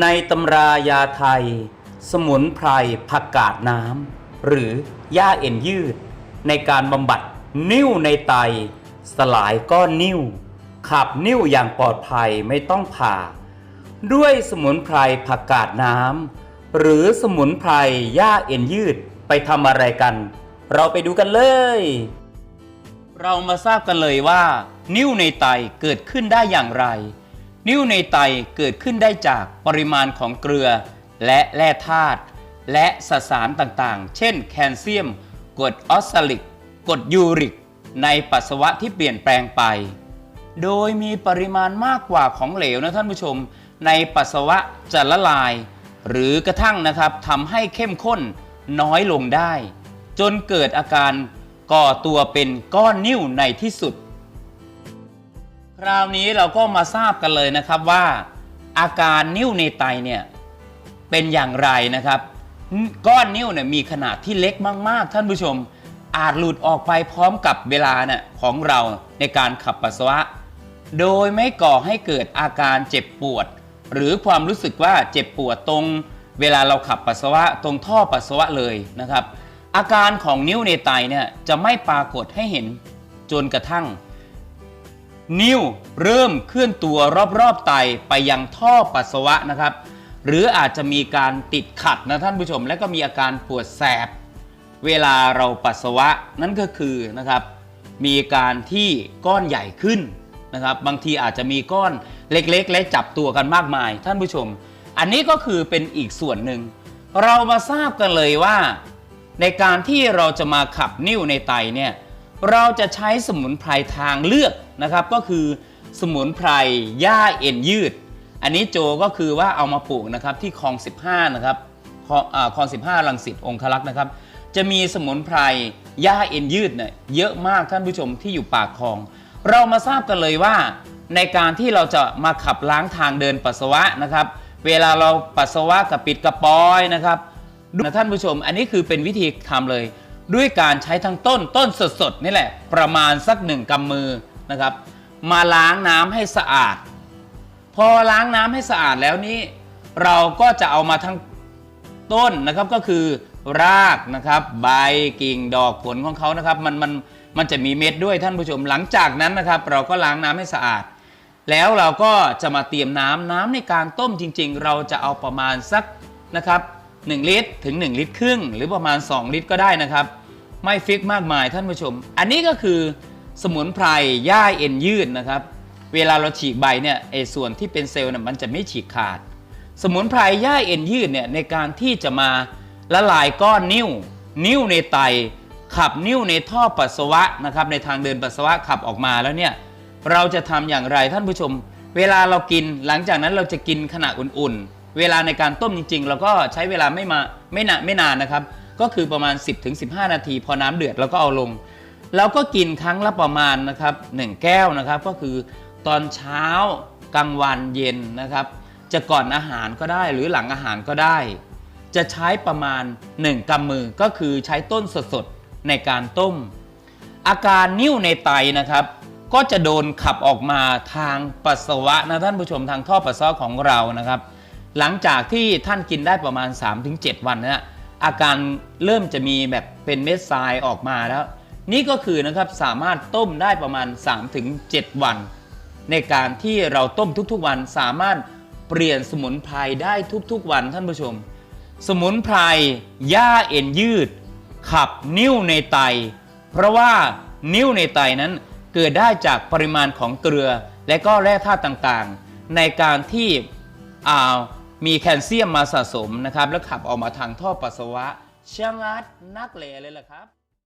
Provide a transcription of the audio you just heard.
ในตำรายาไทย สมุนไพรผักกาดน้ำหรือหญ้าเอ็นยืด ในการบำบัดนิ่วในไต สลายก้อนนิ่ว ขับนิ่วอย่างปลอดภัยไม่ต้องผ่า ด้วยสมุนไพรผักกาดน้ำหรือสมุนไพรหญ้าเอ็นยืดไปทำอะไรกัน เราไปดูกันเลย เรามาทราบกันเลยว่า นิ่วในไตเกิดขึ้นได้อย่างไร นิ่วในไตเกิดขึ้นได้จากปริมาณของเกลือ และแร่ธาตุและสสารต่างๆ เช่น แคลเซียมกรดออกซาลิกกรดยูริก ในปัสสาวะที่เปลี่ยนแปลงไป โดยมีปริมาณมากกว่าของเหลวนะท่านผู้ชม ในปัสสาวะจะละลาย หรือกระทั่งนะครับทำให้เข้มข้นน้อยลงได้ จนเกิดอาการก่อตัวเป็นก้อนนิ่วในที่สุด คราวนี้เราก็มาทราบกันเลยนะครับว่า อาการนิ่วในไตเนี่ยเป็นอย่างไรนะครับ ก้อนนิ่วเนี่ยมีขนาดที่เล็กมาก ๆ ท่านผู้ชม อาจหลุดออกไปพร้อมกับเวลาเนี่ยของเราในการขับปัสสาวะ โดยไม่ก่อให้เกิดอาการเจ็บปวด หรือความรู้สึกว่าเจ็บปวดตรง เวลาเราขับปัสสาวะตรงท่อปัสสาวะเลยนะครับ อาการของนิ้วในไตเนี่ยจะไม่ปรากฏให้เห็นจนกระทั่ง นิ้วเริ่มเคลื่อนตัวรอบๆไตไปยังท่อปัสสาวะนะครับ หรืออาจจะมีการติดขัดนะท่านผู้ชม และก็มีอาการปวดแสบ เวลาเราปัสสาวะนั่นก็คือนะครับ มีการที่ก้อนใหญ่ขึ้นนะครับ บางทีอาจจะมีก้อนเล็กๆ และจับตัวกันมากมาย ท่านผู้ชม อันนี้ก็คือเป็นอีกส่วนหนึ่ง เรามาทราบกันเลยว่า ในการที่เราจะมาขับนิ่วในไตเนี่ย เราจะใช้สมุนไพรทางเลือกนะครับ ก็คือสมุนไพรหญ้าเอ็นยืด อันนี้โจก็คือว่าเอามาปลูกนะครับที่คลอง 15 นะครับคลองอาคลอง15รังสิตองคลักษ์นะครับ จะมีสมุนไพรหญ้าเอ็นยืดเนี่ยเยอะมากท่านผู้ชมที่อยู่ปากคลอง เรามาทราบกันเลยว่า ในการที่เราจะมาขับล้างทางเดินปัสสาวะนะครับ เวลาเราปัสสาวะกับปิดกระปอยนะครับนะท่านผู้ชม อันนี้คือเป็นวิธีทำเลย ด้วยการใช้ทั้งต้นต้นสดๆนี่แหละ ประมาณสักหนึ่งกำมือนะครับ มาล้างน้ำให้สะอาด พอล้างน้ำให้สะอาดแล้วนี้ เราก็จะเอามาทั้งต้นนะครับก็คือรากนะครับ ใบกิ่งดอกผลของเขานะครับ มันมันมันจะมีเม็ดด้วยท่านผู้ชมหลังจากนั้นนะครับ เราก็ล้างน้ำให้สะอาด แล้วเราก็จะมาเตรียมน้ำน้ำในการต้มจริง ๆ เราจะเอาประมาณสักนะครับ 1 ลิตรถึง 1 ลิตรครึ่ง หรือประมาณ 2 ลิตรก็ได้นะครับ ไม่ฟิกมากมายท่านผู้ชม อันนี้ก็คือสมุนไพรหญ้าเอ็นยืดนะครับ เวลาเราฉีกใบเนี่ยไอ้ส่วนที่เป็นเซลล์น่ยมันจะไม่ฉีกขาด สมุนไพรหญ้าเอ็นยืดเนี่ยในการที่จะมาละลายก้อนนิ่วนิ่วในไต ขับนิ่วในท่อปัสสาวะนะครับในทางเดินปัสสาวะขับออกมาแล้วเนี่ยเราจะทำอย่างไรท่านผู้ชม เวลาเรากินหลังจากนั้นเราจะกินขณะอุ่นๆ เวลาในการต้มจริง ๆ เราก็ใช้เวลาไม่มาไม่นานไม่นานนะครับ ก็คือประมาณ 10-15 นาที พอน้ำเดือดเราก็เอาลงแล้วก็กินครั้งละประมาณนะครับ1แก้วนะครับ ก็คือตอนเช้ากลางวันเย็นนะครับ จะก่อนอาหารก็ได้หรือหลังอาหารก็ได้ จะใช้ประมาณ 1กำมือก็คือใช้ต้นสดๆในการต้ม อาการนิ่วในไตนะครับ ก็จะโดนขับออกมาทางปัสสาวะนะท่านผู้ชมทางท่อปัสสาวะของเรานะครับ หลังจากที่ท่านกินได้ประมาณ 3-7 วันนะอาการเริ่มจะมีแบบเป็นเม็ดทรายออกมาแล้ว นี่ก็คือนะครับสามารถต้มได้ประมาณ 3-7 วัน ในการที่เราต้มทุกๆวันสามารถเปลี่ยนสมุนไพรได้ทุกๆวันท่านผู้ชม สมุนไพรหญ้าเอ็นยืด ขับนิ่วในไต เพราะว่านิ่วในไตนั้นเกิดได้จากปริมาณของเกลือและก็แร่ธาตุต่างๆ ในการที่อา มีแคลเซียมมาสะสมนะครับ แล้วขับออกมาทางท่อปัสสาวะช่างอัดนักเลเลยล่ะครับ